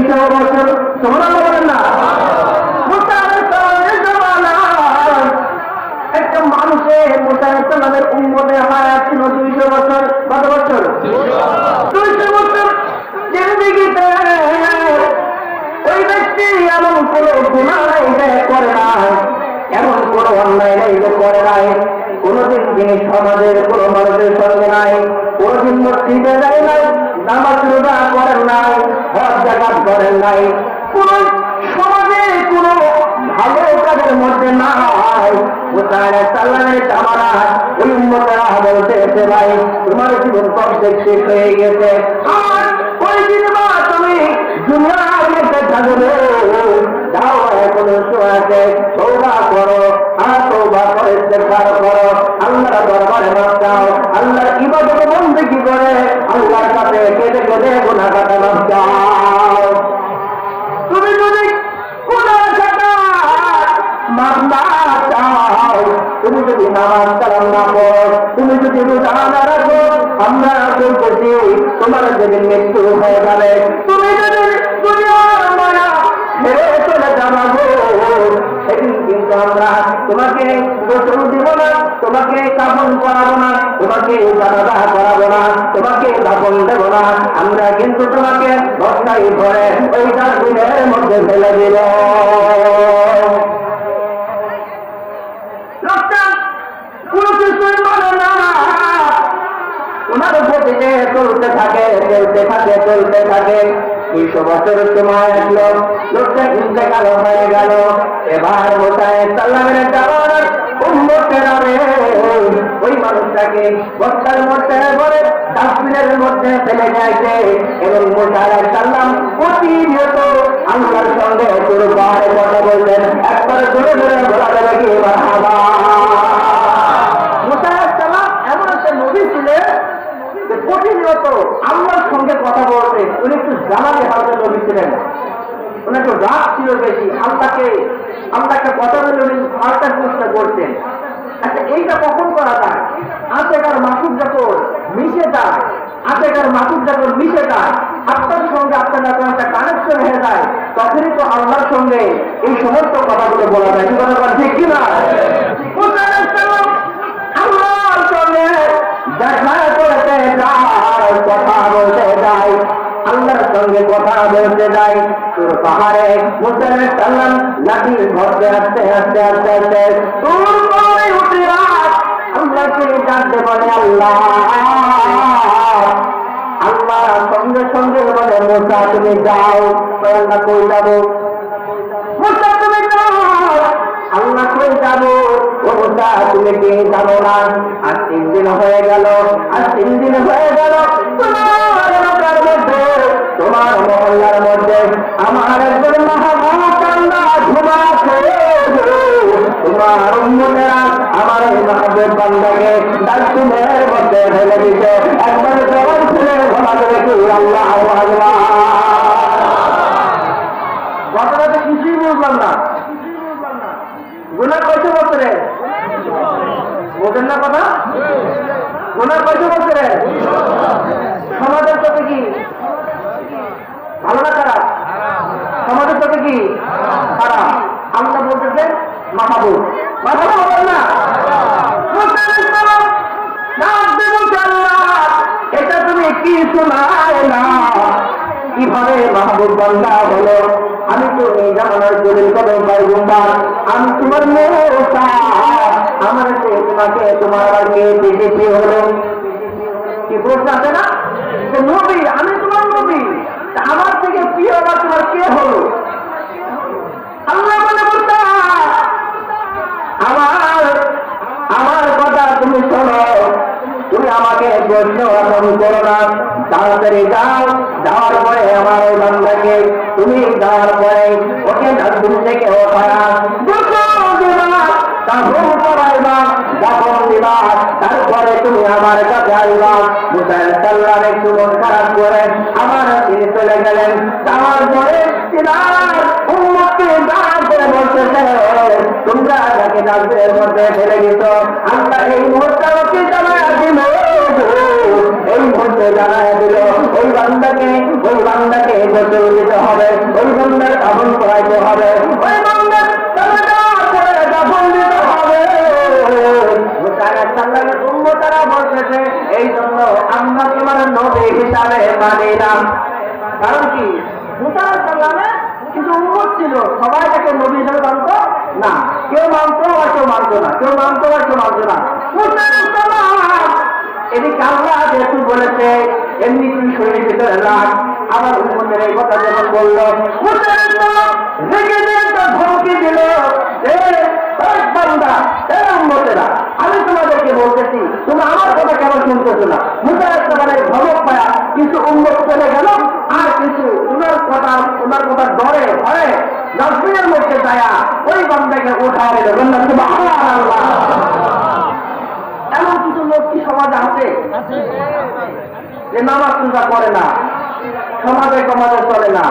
দুইশো বছর তোমরা বলেন না একটা মানুষের মোটা একটা সালামের উম্মতের হায়াত ছিল দুইশো বছর মধ্যে নাই মুসাইলের সাল্লামের জামানা? ওই উন্মতেরা বলতে এসে ভাই, তোমার জীবন কর্তৃক শেষ হয়ে গেছে। আর ওই দিন তুমি দুনিয়ার তোমাকে গোসল দিব না, তোমাকে কাপন করাবো না, তোমাকে জানাজা করাবো না, তোমাকে দাপন দেবো না। আমরা কিন্তু তোমাকে বস্তায় ভরে ওই ডাস্টবিনের মধ্যে ফেলে দিব। মানে চলতে থাকে চলতে থাকে চলতে থাকে। দুইশো বছর সময় আসলো লোকটা ইন্তেকাল হয়ে গেল এবার মোটায় সাল্লামের উন্মতের ওই মানুষটাকে বস্তার মধ্যে ডাস্টবিনের মধ্যে ফেলে যাইছে এবং মোটায় সাল্লাম প্রতিনিয়ত আল্লাহর সঙ্গে একবার জোরে জোরে বলা যাবে কি মারহাবা মুসা সালাম এমন একটা নবী ছিলেন যে প্রতিনিয়ত আল্লাহর সঙ্গে কথা বলতে উনি একটু জানালে হালকা নবী ছিলেন। উনি একটু রাগ ছিল বেশি। আল্লাহকে আল্লাহকে কথা বলে উনি পাল্টা প্রশ্ন করতেন আচ্ছা এইটা কখন করা যায়? আতেকার মাসুক যখন মিশে যায় আতেকার মাসুক যখন মিশে যায়, আপনার সঙ্গে আপনার যখন একটা কানেকশন হয়ে যায়, তখনই তো আল্লাহর সঙ্গে এই সমস্ত কথাগুলো বলা যায়। কি কথা ঠিক কিনা? আল্লাহর সঙ্গে পাহাড়ে মুসলিম সাল্লাম লাঠি ধরতে আসতে আসতে আসতে আসতে তোর উঠে রাত। আল্লাহকে জানতে পারে আল্লাহ? আল্লাহ সঙ্গে সঙ্গে বলে, মোসা, তুমি যাও আল্লাহ কই যাব? মোসা, তুমি যাও আল্লাহ কই যাব? ও মোসা, তুমি কি যাব না? আর তিন দিন হয়ে গেল আর তিন দিন হয়ে গেল, তোমার মহল্লার মধ্যে আমার একজন আমার এই মহাদেব বান্দাকে ডাস্টবিনের মধ্যে ফেলে দিতে একবার জবান ছেলে ঘোরা করে আল্লাহ আল্লাহ আমি তোমার আমার তোমাকে, তোমার আগে দেখেছি হলো? কি প্রশ্ন না? নবী, আমি তোমার নবী। আমার থেকে প্রিয় বা তোমার কে হলো? আল্লাহ আমাকে প্রশ্ন এখন করো না। তাড়াতাড়ি যাও, যাওয়ার পরে আমার ওই বান্দাকে তুমি যাওয়ার পরে ওকে ডাস্টবিন থেকে দাফন দিবা তারপরে তুমি আমার কাছে আইবা মুসাইল সাল্লাম একটু মন খারাপ করে আমার তিনি চলে গেলেন। যাওয়ার পরে তিনার উম্মতকে দাঁড় করে বলতেছে, তোমরা যাকে ডাস্টবিনের মধ্যে ফেলে দিত আল্লাহ এই মুহূর্তে এই মুহূর্তে জানায় দিল, ওই বান্দাকে ওই বান্দাকে গোসল দিতে হবে, ওই বান্দার কাপড় পরাইতে হবে। তারা বলতেছে, এই জন্য আমরা তোমার নবী হিসাবে মানি না। কারণ কি? মুসা সাল্লামের ছিল, সবাই তাকে নবী হিসেবে মানত না। কেউ মানত, আর কেউ মানত না। কেউ মানত, আর কেউ মানত না। এদিকে আল্লাহ যেহেতু বলেছে, এমনি তুমি শরীরের ভিতরে রাখ। আমার উন্মতের এই কথা যখন বলল ধমকি দিল। আমি তোমাদেরকে বলতেছি তুমি আমার কথা কেন শুনতেছো না? সাল্লামের ধমক পায়া, কিছু উন্মত চলে গেল, আর কিছু উনার কথা উনার কথা ডরে ভয়ে ডাস্টবিনের মধ্যে যায়া ওই বান্দাকে উঠায় এমন কিছু লোক কি সমাজে আছে? যে নামাজ পূজা করে না সমাজে সমাজে চলে না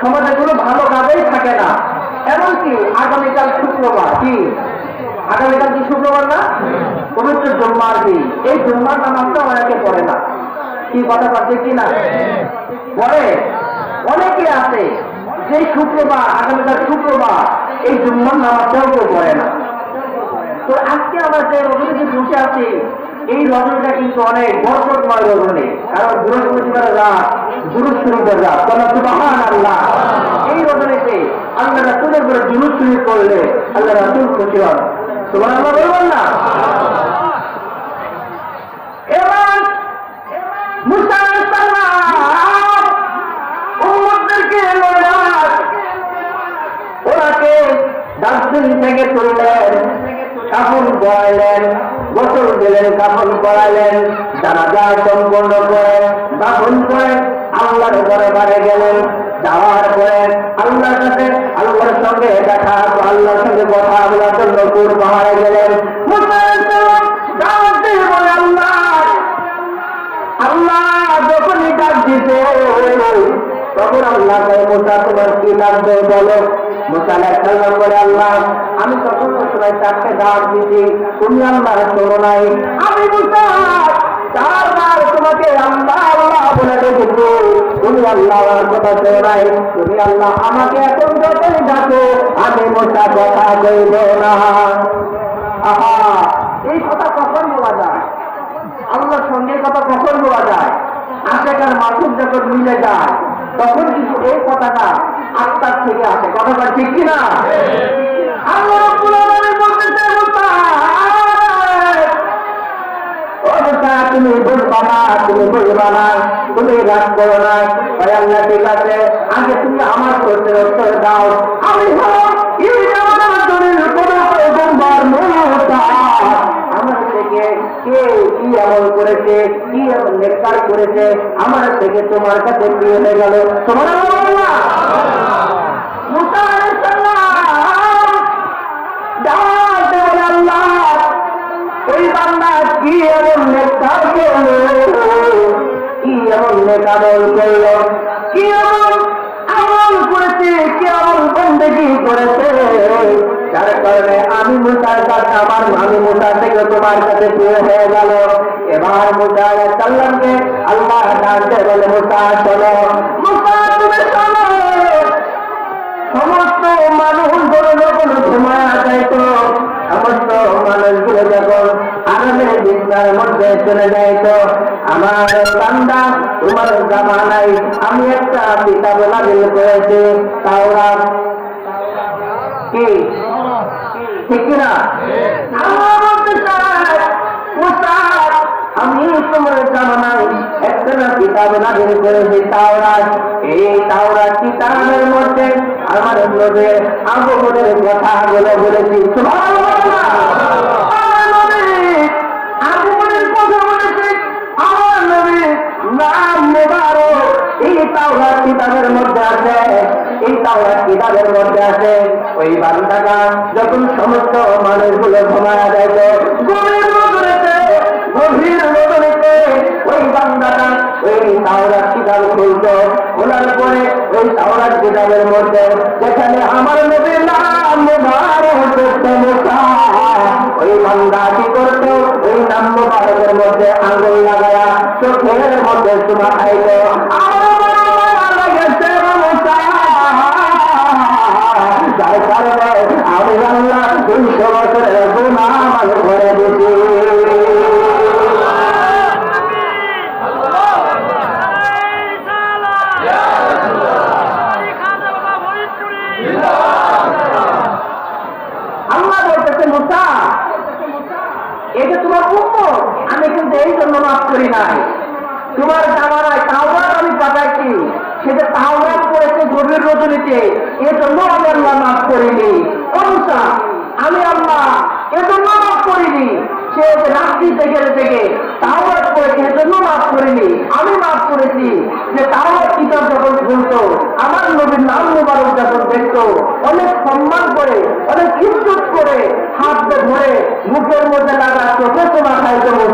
সমাজে কোনো ভালো কাজেই থাকে না। এমনকি আগামীকাল শুক্রবার কি? আগামীকাল কি শুক্রবার না? পবিত্র জুম্মার দিন। এই জুম্মার নামাজটা অনেকে পড়ে না। কি কথা পাচ্ছে কি না? পড়ে অনেকে আছে যে শুক্রবার আগামীকাল শুক্রবার এই জুম্মার নামাজটাও কেউ পড়ে না। তো আজকে আমরা যে রজনীতে বসে আছি, এই রজনীটা কিন্তু অনেক বরকতময় রজনী। কারণ বৃহস্পতিবার রাত গুরু শরীফের রাত। তোমরা সুবাহান আল্লাহ এই রজনীতে আল্লাহ রাসুলের করে শরীফ করলে আল্লাহ রাসুল খুশি হন। তোমার আমরা বলবেন না? কাপড় পরাইলেন গোসল দিলেন কাপড় পরাইলেন যায় সম্পন্ন করে দাফন করে আল্লাহর ঘরে বাড়ি গেলেন। যাওয়ার পরে আল্লাহর কাছে আল্লাহর সঙ্গে দেখা আল্লাহর সঙ্গে কথা বলার জন্য কুর পাহাড়ে গেলেন। আল্লাহ যখনই ডাক দিতে তখন আল্লাহ তোমার কি লাগবে বলো? মোসা সাল্লাম বলে আল্লাহ, আমি তখন সময় চারটে ডাক দিছি তুমি আল্লাহ শোনো নাই। আমি তোমাকে আল্লাহ আল্লাহ বলে দেখেছি, তুমি আল্লাহ আহা, এই কথা কখন বলা যায়? আল্লাহর সঙ্গে কথা কখন বলা যায়? আশেকার মাসুদ যখন মিলে যায়, তখন কিন্তু এই কথাটা আত্মার থেকে আসে। কথাটা ঠিক কিনা? তুমি আগে তুমি আমার প্রশ্নের উত্তর দাও। আমি থেকে কে কি করেছে, কি নেককার করেছে, আমার থেকে তোমার কাছে প্রিয় হয়ে গেল? তোমার আমি থেকে তোমার কাছে প্রিয় হয়ে গেল। এবার মুসা সাল্লামকে আল্লাহ ডাকতে বলে, মুসা মুসা শোনো। সমস্ত মানুষগুলো যখন ঘুমায় যাইত সমস্ত মানুষগুলো যখন আরামের বিছনার মধ্যে চলে যাইত আমার বান্দা, তোমার জামানাই আমি একটা কিতাব নাজিল করেছি তাওরা কি? ঠিক মুসা আমি তোমার জামানাই একটা না কিতাব নাজিল করেছি, তাওরাত। এই তাওরাত কিতাবের মধ্যে আমার নবী আগমনের কথাগুলো বলেছি। আগমনের কথা বলেছে। আমার নবী নাম মোবারক। এই তাওরাত কিতাবের মধ্যে আছে। ওই বান্দাটা যখন সমস্ত মানুষগুলো ঘুমায়া যাইত যেখানে আমার নবীর নাম ওই বান্দা কি করতো? ওই নাম মোবারকের মধ্যে আঙুল লাগায়া চোখের মধ্যে গুণা খাইল আমার এটা তোমার উম্মত। আমি কিন্তু এই জন্য মাফ করি নাই। তোমার জামানায় তাওরাত আমি পাঠাইছি সেটা তাওরাত করেছে গভীর রজনীতে। এজন্য আমি আল্লাহ মাফ করিনি। অনুসা আমি আল্লাহ এজন্য মাফ করিনি। সে রাত্রি থেকে থেকে তাওরাত করেছে, এজন্য মাফ করিনি। আমি মাফ করেছি যে তাওরাত কিতাব যখন খুলতো, আমার নবীর নাম মোবারক যখন দেখতো, অনেক সম্মান করে, অনেক ইজ্জত করে হাত ধরে মুখের মধ্যে লাগা চোখে তোমা খাইতে বসা